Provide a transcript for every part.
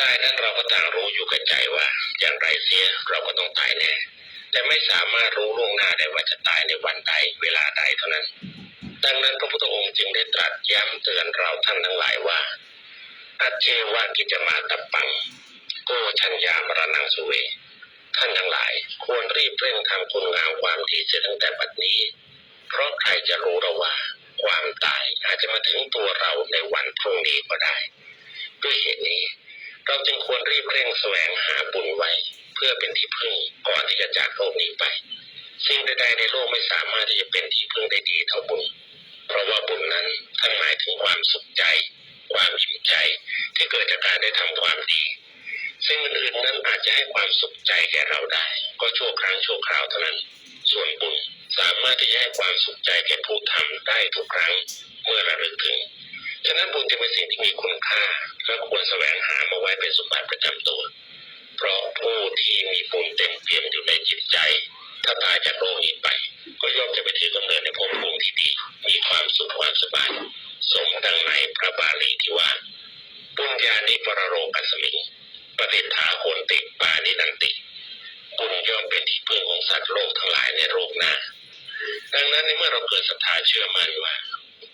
ตายนั้นเราก็ต่างรู้อยู่กับใจว่า อย่างไรเสียเราก็ต้องตายแน่แต่ไม่สามารถรู้ล่วงหน้าได้ว่าจะตายในวันใดเวลาใดเท่านั้น ดังนั้นพระพุทธองค์จึงได้ตรัสย้ำเตือนเราท่านทั้งหลายว่าอัจเจวากิจมาตับปัง โกชัญญามรณังสุเว ท่านทั้งหลาย ควรรีบเร่งทำคุณงามความดีเสียตั้งแต่บัดนี้ เพราะใครจะรู้เราว่า ความตายอาจจะมาถึงตัวเราในวันพรุ่งนี้ก็ได้ ด้วยเหตุนี้ เราจึงควรรีบเร่งแสวงหาบุญไว้ เพื่อเป็นที่พึ่งก่อนที่จะจากโลกนี้ไปสิ่งใดๆในโลกไม่สามารถที่จะเป็นที่พึ่งได้ดีเท่าบุญ เพราะว่าบุญนั้นท่านหมายถึงความสุขใจ ความอิ่มใจ ที่เกิดจากการได้ทำความดีสิ่งอื่นๆนั้นอาจจะให้ความสุขใจแก่เราได้ ก็ชั่วครั้งชั่วคราวเท่านั้น ส่วนบุญสามารถที่จะให้ความสุขใจแก่ผู้ทำได้ทุกครั้งเมื่อระลึกถึง ฉะนั้นบุญจึงเป็นสิ่งที่มีคุณค่าและควรแสวงหามาไว้เป็นสมบัติประจำตัว เพราะผู้ที่มีบุญเต็มเปี่ยมอยู่ในจิตใจ ถ้าตายจากโลกนี้ไป ก็ย่อมจะไปถือกำเนิดในภพภูมิที่ดี มีความสุขความสบายสมดังในพระบาลีที่ว่าปุญญานิปรโรกัสมิงปฏิฐาโหนติปานินันติบุญย่อมเป็นที่พึ่งของสัตว์โลกทั้งหลายในโลกหน้า ดังนั้นในเมื่อเราเกิดศรัทธาเชื่อมั่นว่า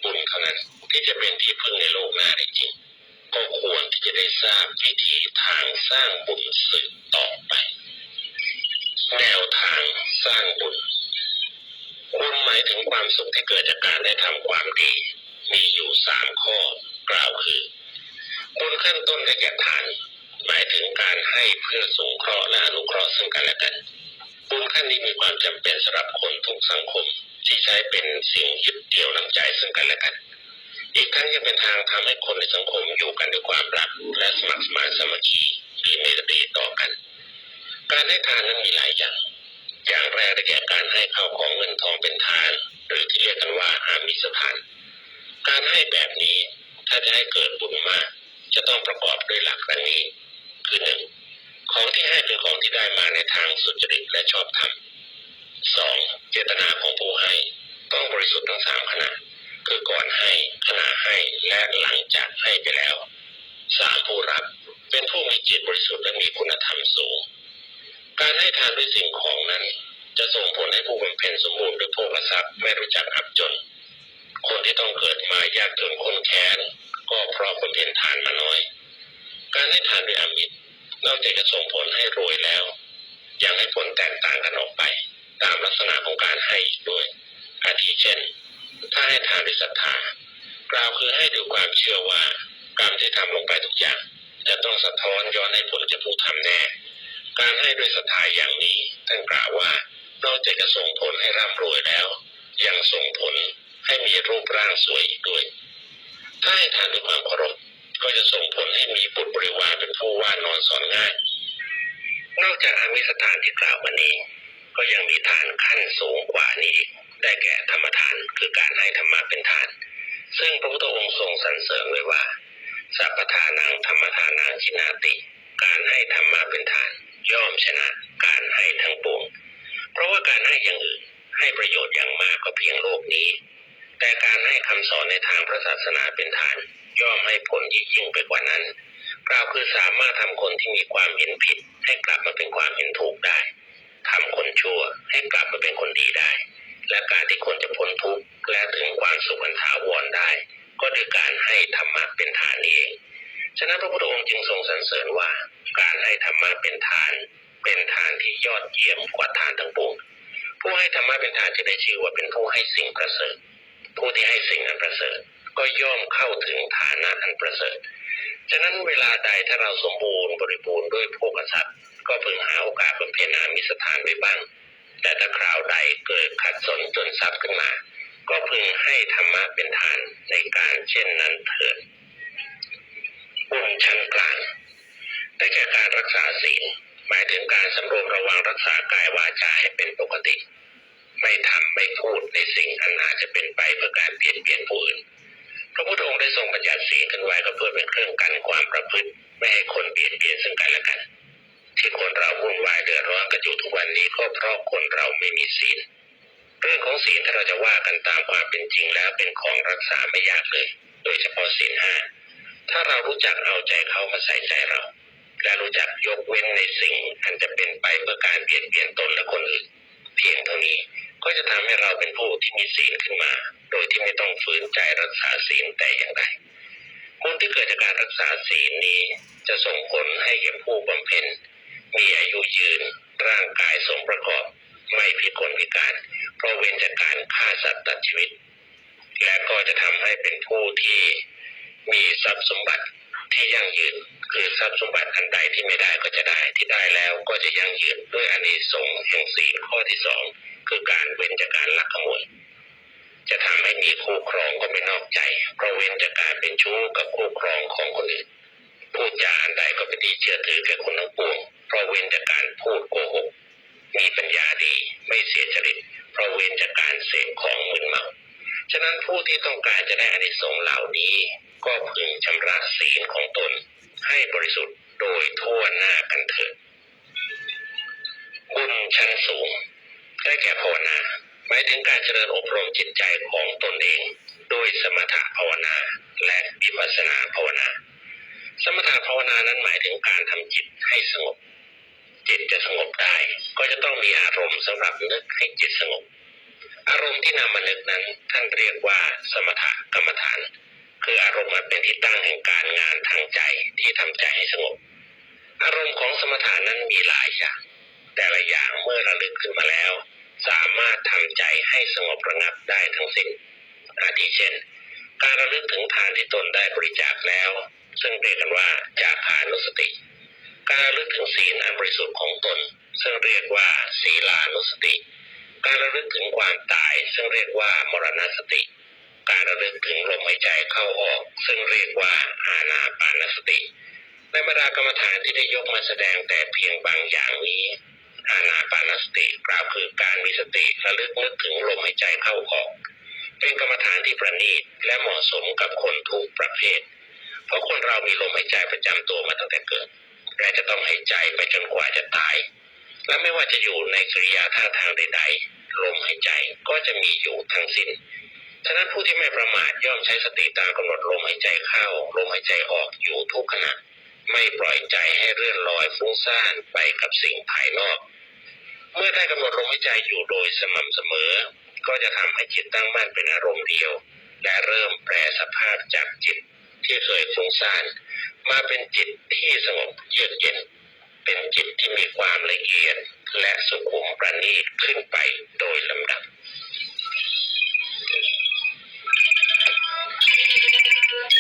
บุญเท่านั้น ที่จะเป็นที่พึ่งในโลกหน้าจริงก็ควรที่จะได้ทราบวิธีทางสร้างบุญสืบต่อไป แนวทางสร้างบุญคุณหมายถึงความสุขที่เกิดจากการได้ทำความดี มีอยู่สามข้อกล่าวคือบุญขั้นต้นได้แก่ทาน หมายถึงการให้เพื่อสงเคราะห์และอนุเคราะห์ซึ่งกันและกันบุญขั้นนี้มีความจำเป็นสำหรับคนทุกสังคมที่ใช้เป็นสิ่งยึดเดี่ยวน้ำใจซึ่งกันและกัน อีกทั้งยังเป็นทางทำให้คนในสังคมอยู่กันด้วยความรักและสมัครสมานสามัคคีมีเมตตาต่อกัน การให้ทานนั้นมีหลายอย่าง อย่างแรกได้แก่การให้ข้าวของเงินทองเป็นทาน หรือที่เรียกกันว่าอามิสทาน การให้แบบนี้ถ้าจะให้เกิดบุญมาก จะต้องประกอบด้วยหลักดังนี้ คือหนึ่งของที่ให้เป็นของที่ได้มาในทางสุจริตและชอบธรรมสองเจตนาของผู้ให้ต้องบริสุทธิ์ทั้งสามขณะ คือก่อนให้ขณะให้และหลังจากให้ไปแล้วสามผู้รับเป็นผู้มีจิตบริสุทธิ์และมีคุณธรรมสูง การให้ทานด้วยสิ่งของนั้น จะส่งผลให้ผู้บำเพ็ญสมบูรณ์ด้วยโภคทรัพย์ไม่รู้จักอับจน คนที่ต้องเกิดมายากจนคนแค้นก็เพราะคนเห็นทานมาน้อย การให้ทานด้วยอมิตรนอกจากจะส่งผลให้รวยแล้ว ยังให้ผลแตกต่างกันออกไป ตามลักษณะของการให้อีกด้วยอาทิเช่น ถ้าให้ทานด้วยศรัทธากล่าวคือให้ด้วยความเชื่อว่ากรรมที่ทำลงไปทุกอย่าง จะต้องสะท้อนย้อนให้ผลจะผู้ทำแน่ การให้ด้วยศรัทธาอย่างนี้ท่านกล่าวว่านอกจากจะส่งผลให้ร่ำรวยแล้ว ยังส่งผลให้มีรูปร่างสวยอีกด้วย ถ้าให้ทานด้วยความเคารพก็จะส่งผลให้มีบุตรบริวารเป็นผู้ว่านอนสอนง่าย นอกจากอามิสทานที่กล่าวมานี้ ก็ยังมีทานขั้นสูงกว่านี้อีก ได้แก่ธรรมทานคือการให้ธรรมะเป็นทาน ซึ่งพระพุทธองค์ทรงสรรเสริญไว้ว่าสัพพทานังธรรมทานังชินาติ การให้ธรรมะเป็นทาน ย่อมชนะการให้ทั้งปวงเพราะว่าการให้อย่างอื่นให้ประโยชน์อย่างมากก็เพียงโลกนี้ แต่การให้คำสอนในทางพระศาสนาเป็นทาน ย่อมให้ผลยิ่งยิ่งไปกว่านั้นกล่าวคือสามารถทำคนที่มีความเห็นผิด ให้กลับมาเป็นความเห็นถูกได้ เสริญว่า การให้ธรรมะเป็นฐาน เป็นฐานที่ยอดเยี่ยมกว่าฐานทั้งปวงผู้ให้ธรรมะเป็นฐานจะได้ชื่อว่าเป็นผู้ให้สิ่งประเสริฐ ผู้ที่ให้สิ่งอันประเสริฐ ก็ย่อมเข้าถึงฐานะอันประเสริฐฉะนั้นเวลาใดถ้าเราสมบูรณ์บริบูรณ์ด้วยโภคทรัพย์ก็พึงหาโอกาสบำเพ็ญอามิสทานไว้บ้าง แต่ถ้าคราวใดเกิดขัดสนจนทรัพย์ขึ้นมา ก็พึงให้ธรรมะเป็นฐานในการเช่นนั้นเถิดบุญชั้นกลาง ได้แก่การรักษาศีลหมายถึงการสำรวมระวังรักษากายวาจาให้เป็นปกติ ไม่ทำไม่พูดในสิ่งอันอาจจะเป็นไปเพื่อการเปลี่ยนเปลี่ยนผู้อื่นพระพุทธองค์ได้ทรงบัญญัติศีลกันไว้ก็เพื่อเป็นเครื่องกันความประพฤติ ไม่ให้คนเปลี่ยนเปลี่ยนซึ่งกันและกัน ที่คนเราวุ่นวายเดือดร้อนกันอยู่ทุกวันนี้ก็เพราะคนเราไม่มีศีลเรื่องของศีลถ้าเราจะว่ากันตามความเป็นจริงแล้วเป็นของรักษาไม่ยากเลย โดยเฉพาะศีลห้าถ้าเรารู้จักเอาใจเขามาใส่ใจเรา และรู้จักยกเว้นในสิ่งอันจะเป็นไปเพื่อการเปลี่ยนเปลี่ยนตนและคนอื่นเพียงเท่านี้ก็จะทำให้เราเป็นผู้ที่มีศีลขึ้นมา โดยที่ไม่ต้องฝืนใจรักษาศีลแต่อย่างใดบุญที่เกิดจากการรักษาศีลนี้จะส่งผลให้แก่ผู้บำเพ็ญมีอายุยืนร่างกายสมประกอบ ไม่พิกลพิการ เพราะเว้นจากการฆ่าสัตว์ตัดชีวิต และก็จะทำให้เป็นผู้ที่มีทรัพย์สมบัติที่ยั่งยืน คือทรัพย์สมบัติอันใดที่ไม่ได้ก็จะได้ที่ได้แล้วก็จะยั่งยืนด้วยอานิสงส์แห่งศีลข้อที่สองคือการเว้นจากการลักขโมยจะทำให้มีคู่ครองก็ไม่นอกใจเพราะเว้นจากการเป็นชู้กับคู่ครองของคนอื่นพูดจาอันใดก็เป็นที่เชื่อถือแก่คนทั้งปวงเพราะเว้นจากการพูดโกหกมีปัญญาดีไม่เสียจริตเพราะเว้นจากการเสพของมึนเมาฉะนั้นผู้ที่ต้องการจะได้อานิสงส์เหล่านี้ ก็พึงชำระศีลของตน ให้บริสุทธิ์โดยทั่วหน้ากันเถิดบุญชั้นสูงได้แก่ภาวนาหมายถึงการเจริญอบรมจิตใจของตนเอง โดยสมถภาวนาและวิปัสสนาภาวนา สมถภาวนานั้นหมายถึงการทำจิตให้สงบ จิตจะสงบได้ ก็จะต้องมีอารมณ์สำหรับนึกให้จิตสงบ อารมณ์ที่นำมานึกนั้นท่านเรียกว่าสมถกรรมฐาน คืออารมณ์อันเป็นที่ตั้งแห่งการงานทางใจที่ทำใจให้สงบ อารมณ์ของสมถานั้นมีหลายอย่าง แต่ละอย่างเมื่อระลึกขึ้นมาแล้ว สามารถทำใจให้สงบระงับได้ทั้งสิ้นอาทิเช่น การระลึกถึงทานที่ตนได้บริจาคแล้ว ซึ่งเรียกกันว่าจาคานุสติ การระลึกถึงศีลอันบริสุทธิ์ของตน ซึ่งเรียกว่าศีลานุสติ การระลึกถึงความตายซึ่งเรียกว่ามรณสติ การระลึกถึงลมหายใจเข้าออก ซึ่งเรียกว่าอานาปานสติ ในบรรดากรรมฐานที่ได้ยกมาแสดงแต่เพียงบางอย่างนี้อานาปานสติกล่าวคือการมีสติระลึกนึกถึงลมหายใจเข้าออก เป็นกรรมฐานที่ประณีตและเหมาะสมกับคนทุกประเภท เพราะคนเรามีลมหายใจประจำตัวมาตั้งแต่เกิดและจะต้องหายใจไปจนกว่าจะตาย และไม่ว่าจะอยู่ในกริยาท่าทางใด ๆ ลมหายใจก็จะมีอยู่ทั้งสิ้น ฉะนั้นผู้ที่ไม่ประมาทย่อมใช้สติตามกำหนดลมหายใจเข้าลมหายใจออกอยู่ทุกขณะ ไม่ปล่อยใจให้เลื่อนลอยฟุ้งซ่านไปกับสิ่งภายนอก เมื่อได้กำหนดลมหายใจอยู่โดยสม่ำเสมอ ก็จะทำให้จิตตั้งมั่นเป็นอารมณ์เดียว และเริ่มแปรสภาพจากจิตที่เคยฟุ้งซ่าน มาเป็นจิตที่สงบเยือกเย็น เป็นจิตที่มีความละเอียดและสุขุมประณีตขึ้นไปโดยลำดับ